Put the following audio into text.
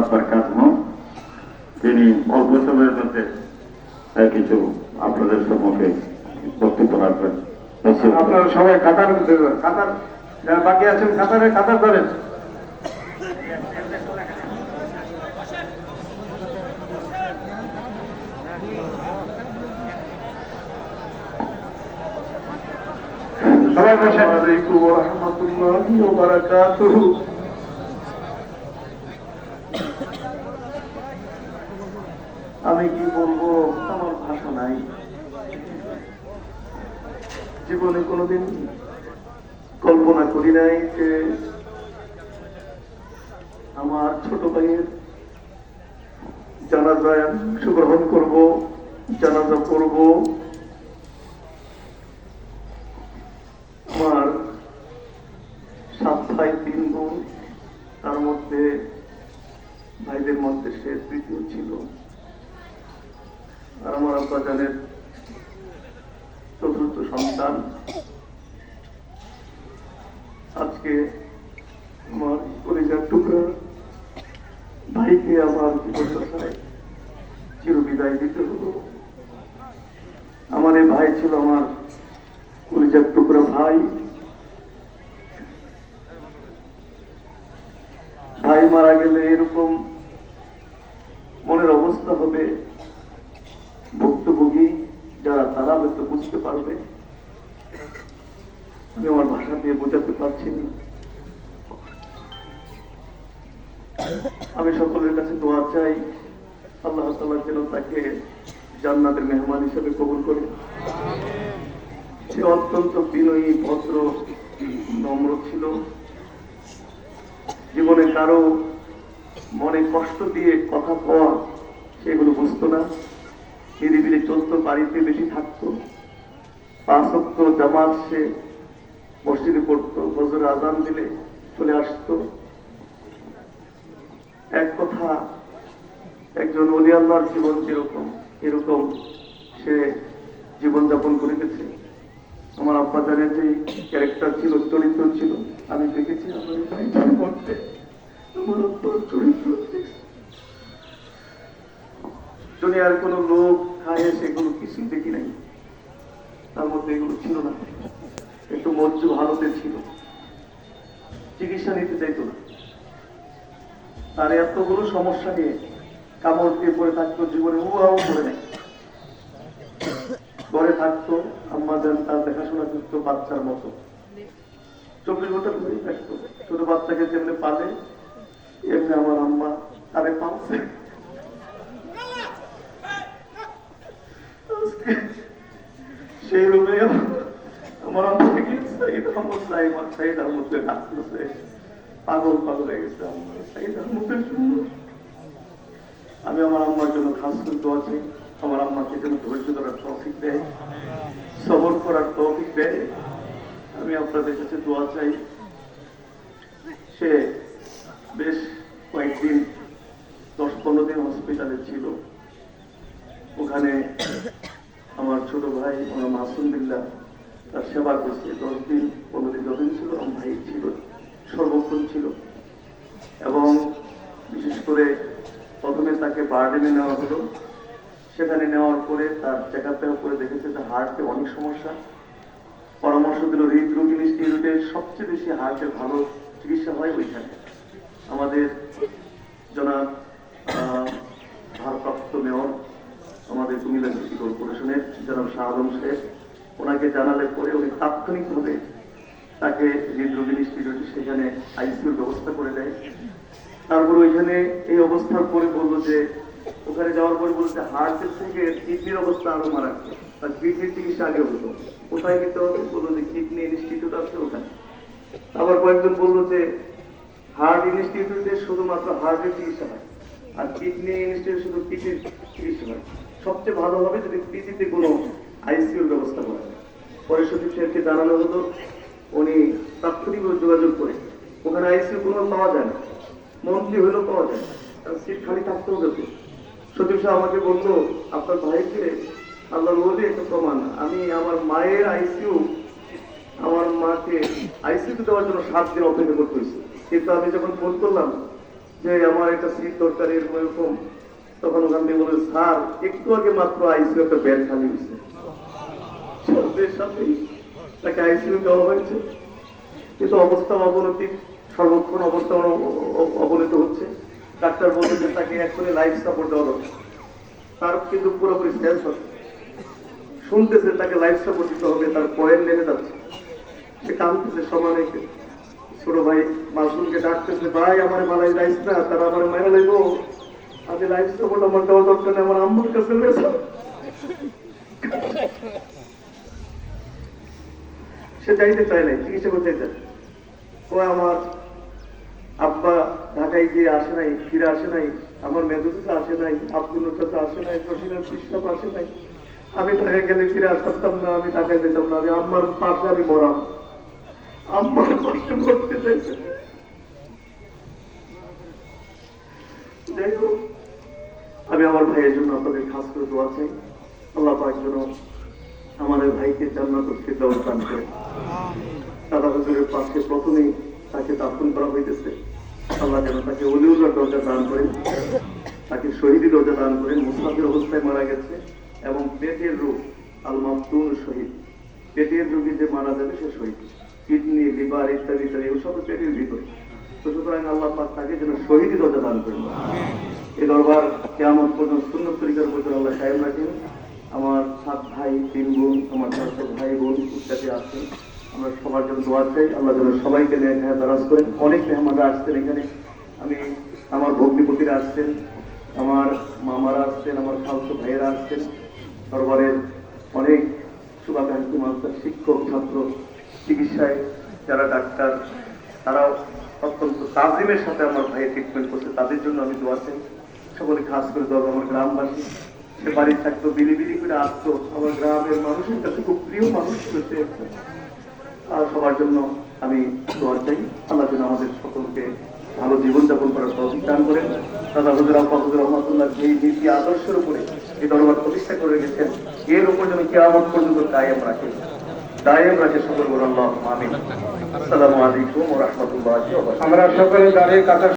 দামাত বারকাত হন তিনি অল্প সময়ের মধ্যে কিছু আপনাদের সম্মুখে বক্তব্য রাখবেন। আপনারা সবাই কাতার কাতার যারা বাকি আছেন কাতারে কাতার ধরেন। সবাই বসেন আলাইকুম ওয়া রাহমাতুল্লাহি ওয়া বারাকাতুহু আমি কি বলব আমার ভাষা নাই। জীবনে কোনোদিন কল্পনা করি নাই যে আমার ছোট ভাইয়ের জানাজায় অংশগ্রহণ করব, জানাজা করব আমার সাত ভাই, তিন বোন, তার মধ্যে ভাইদের মধ্যে সে তৃতীয় ছিল। আর আমার আব্বা চতুর্থ সন্তান। আজকে আমার পরিবার টুকরা, ভাইকে আমার জীবনদশায় চির বিদায় দিতে হলো। আমার এই ভাই ছিল আমার কলিজার টুকরা ভাই। ভাই মারা গেলে এরকম মনের অবস্থা হবে ভুক্তভোগী যারা তারা হয়তো বুঝতে পারবে আমি আমার ভাষা দিয়ে বোঝাতে পারছি না আমি সকলের কাছে দোয়া চাই, আল্লাহ তাআলা যেন তাকে জান্নাতের মেহমান হিসেবে কবুল করে। সে অত্যন্ত বিনয়ী, ভদ্র, নম্র ছিল। জীবনে কারও মনে কষ্ট দিয়ে কথা কওয়া সেগুলো বুঝতো না। নিরিবিলি চলতো, বাড়িতে বেশি থাকতো। পাঁচ জামাত সে মসজিদে পড়তো ফজর আজান দিলে চলে আসতো। এক কথা, একজন অলি আল্লাহর জীবন যেরকম এরকম সে জীবনযাপন করে গেছে আমার আব্বা জানের যে ক্যারেক্টার ছিল, চরিত্র ছিল। আমি দেখেছি আমার আমার আব্বার চরিত্র। দুনিয়ার কোনো লোক খায় সেগুলো কিছুই দেখি নাই। তার মধ্যে এগুলো ছিল না। মজ্জু ভারতে ছিল। চিকিৎসা নিতে চাইতো না। তার এতগুলো সমস্যা নিয়ে কামড় দিয়ে পড়ে থাকতো জীবনে উহাও করে নেয় ঘরে থাকতো, আম্মা তার দেখাশোনা করতো বাচ্চার মতো। চব্বিশ ঘণ্টা ঘুরেই থাকতো। ছোট বাচ্চাকে যেমনি পালে, এমনি আমার আম্মা তারে পালছে আজকে সেই রুমে আমার আম্মাকে গিয়ে সাইদ আহমদ সাহেব আর সাইদ আহমদকে ডাকতেছে পাগল পাগল হয়ে গেছে সাইদ আহমদের জন্য আমি আমার আম্মার জন্য খাস করে দোয়া চাই। আমার আম্মাকে যেন ধৈর্য ধরার তৌফিক দেয়। সবর করার তৌফিক দেয়। আমি আপনাদের কাছে দোয়া চাই। সে বেশ কয়েকদিন, দশ পনেরো দিন হসপিটালে ছিল। ওখানে আমার ছোট ভাই আমার মাসুম বিল্লাহ তার সেবা করছে। দশ দিন, পনেরো দিন যতদিন ছিল ভাই ছিল, সর্বক্ষণ ছিল। এবং বিশেষ করে প্রথমে তাকে বার্ডেনে নেওয়া হলো। সেখানে নেওয়ার পরে তার চেক আপ করে দেখেছে যে হার্টে অনেক সমস্যা। পরামর্শ দিল হৃদরোগ ইনস্টিটিউটের সবচেয়ে বেশি হার্টের ভালো চিকিৎসা হয় ওইখানে। আমাদের জনাব ভারপ্রাপ্ত মেয়র আমাদের কুমিল্লা সিটি কর্পোরেশনের জনাব শাহ আলম শেখ ওনাকে জানালে পরে উনি তাৎক্ষণিকভাবে তাকে হৃদরোগ ইনস্টিটিউটে সেখানে আইসিউর ব্যবস্থা করে দেয়। তারপর ওইখানে এই অবস্থার পরে বলল যে, ওখানে যাওয়ার পরে বলল যে, হার্টের থেকে কিডনির অবস্থা আরও মারাত্মক। আর কিডনির চিকিৎসা আগে হতো। কোথায় নিতে হবে? বলল যে, কিডনি ইনস্টিটিউট আছে ওখানে। আবার কয়েকজন বলল যে হার্ট ইনস্টিটিউটে শুধুমাত্র হার্টের চিকিৎসা হয়। আর কিডনি ইনস্টিটিউট শুধু কিডনির চিকিৎসা হয়। সবচেয়ে ভালো হবে যদি পিজিতে কোনো আইসিইউর ব্যবস্থা করা পরে সচিব সাহেবকে জানানো হতো উনি তাৎক্ষণিকভাবে যোগাযোগ করে। ওখানে আইসিইউ কোনো পাওয়া যায় না। মন্থলি হলেও পাওয়া যায় কারণ সিট খালি থাকতে হবে তো সচিব সাহেব আমাকে বলল, আপনার ভাইকে আল্লাহ বলে একটা প্রমাণ। আমি আমার মায়ের আইসিউ আমার মাকে আইসিইউ দেওয়ার জন্য সাত দিন অপেক্ষা করতে হয়েছে কিন্তু আমি যখন ফোন করলাম যে আমার একটা সিট দরকার এরকম এরকম, তখন ওখান থেকে বলে স্যার, একটু আগে মাত্র আইসিউ একটা বেড খালি হয়েছে। সাথে সাথেই তাকে আইসিউ দেওয়া হয়েছে কিন্তু অবস্থা অবনতি সর্বক্ষণ অবস্থা অবনতি হচ্ছে ডাক্তার বলছে যে তাকে এক্ষুনি লাইফ সাপোর্ট দেওয়া দরকার তার কিন্তু পুরোপুরি সেন্স হচ্ছে শুনতেছে তাকে লাইফ সাপোর্ট দিতে হবে তার পয়েন্ট নেমে যাচ্ছে সে কাঁদতেছে সমানে ছোট ভাই মাসুমকে ডাকতেছে ভাই আমার মালাই যাইস না তারা আমার মায়েরা লাগবো আমি লাইফ সাপোর্ট আমার দেওয়া দরকার আমার আম্মুর কাছে রয়েছে সে যাইতে চায় নাই, চিকিৎসা করতে চায়। ও আমার আব্বা ঢাকায় গিয়ে আসে নাই, ফিরে আসে নাই, আমার মেদুসা আসে নাই আব্দুল আসে নাই জসিমের কৃষ্ণপ আসে নাই। আমি ঢাকায় গেলে ফিরে আসতাম না, আমি ঢাকায় যেতাম না, আমি আম্মার পাশে আমি মরাম। আম্মার কষ্ট করতে চাইছে। যাই হোক, আমি আমার ভাইয়ের জন্য আপনাদের খাস করে দোয়া চাই। আল্লাহ পাক যেন আমার ভাইকে জান্নাতুল ফিরদাউস দান করে দাদা হুজুরের পাশে প্রথমেই তাকে দাফন করা হইতেছে। আল্লাহ যেন তাকে অলিউল্লার দরজা দান করেন তাকে শহীদি দরজা দান করেন। মুসাফির অবস্থায় মারা গেছে এবং পেটের রোগ আল মাফতুন শহীদ। পেটের রোগী যে মারা যাবে সে শহীদ। কিডনি লিভার ইত্যাদি ইত্যাদি এগুলো সব পেটের ভিতরে। তো সুতরাং আল্লাহ পাক তাকে যেন শহীদি দরজা দান করেন। এই দরবার কেমন পর্যন্ত সুন্দর পর্যন্ত আল্লাহ কায়েম রাখেন আমার সাত ভাই তিন বোন আমার চারশো ভাই ইত্যাদি আছেন আমরা সবার জন্য দোয়া চাই। আল্লাহ যেন সবাইকে এখানে দারাজ করেন। অনেক মেহমানরা আসছেন এখানে। আমি আমার ভগ্নিপতিরা আসছেন, আমার মামারা আসছেন, আমার খালসো ভাইয়েরা আসছেন। দরবারের অনেক শুভাকাঙ্ক্ষী মানুষ শিক্ষক, ছাত্র, চিকিৎসায় যারা ডাক্তার, তারাও অত্যন্ত তাজিমের সাথে আমার ভাইয়ের ট্রিটমেন্ট করছে। তাদের জন্য আমি দোয়া চাই। সকলে খাস করে দোয়া আমার গ্রামবাসী সে বাড়ি থাকতো বিলি বিলি করে আসতো। আমার গ্রামের মানুষের কাছে খুব প্রিয় মানুষ হয়েছে। আর সবার জন্য আমি দোয়া চাই। আল্লাহ যেন আমাদের সকলকে ভালো জীবনযাপন করার তৌফিক দান করেন। দাদা হুজুর আব্বা হুজুর রহমতুল্লাহ যেই নীতি আদর্শের উপরে এই দরবার প্রতিষ্ঠা করে গেছেন এর উপর যেন কেয়ামত পর্যন্ত কায়েম রাখে। দায়েম রাখে সকল বলে আল্লাহ। আমিন। আসসালামু আলাইকুম ওয়া রাহমাতুল্লাহি আমরা সকলে দাঁড়িয়ে কাতার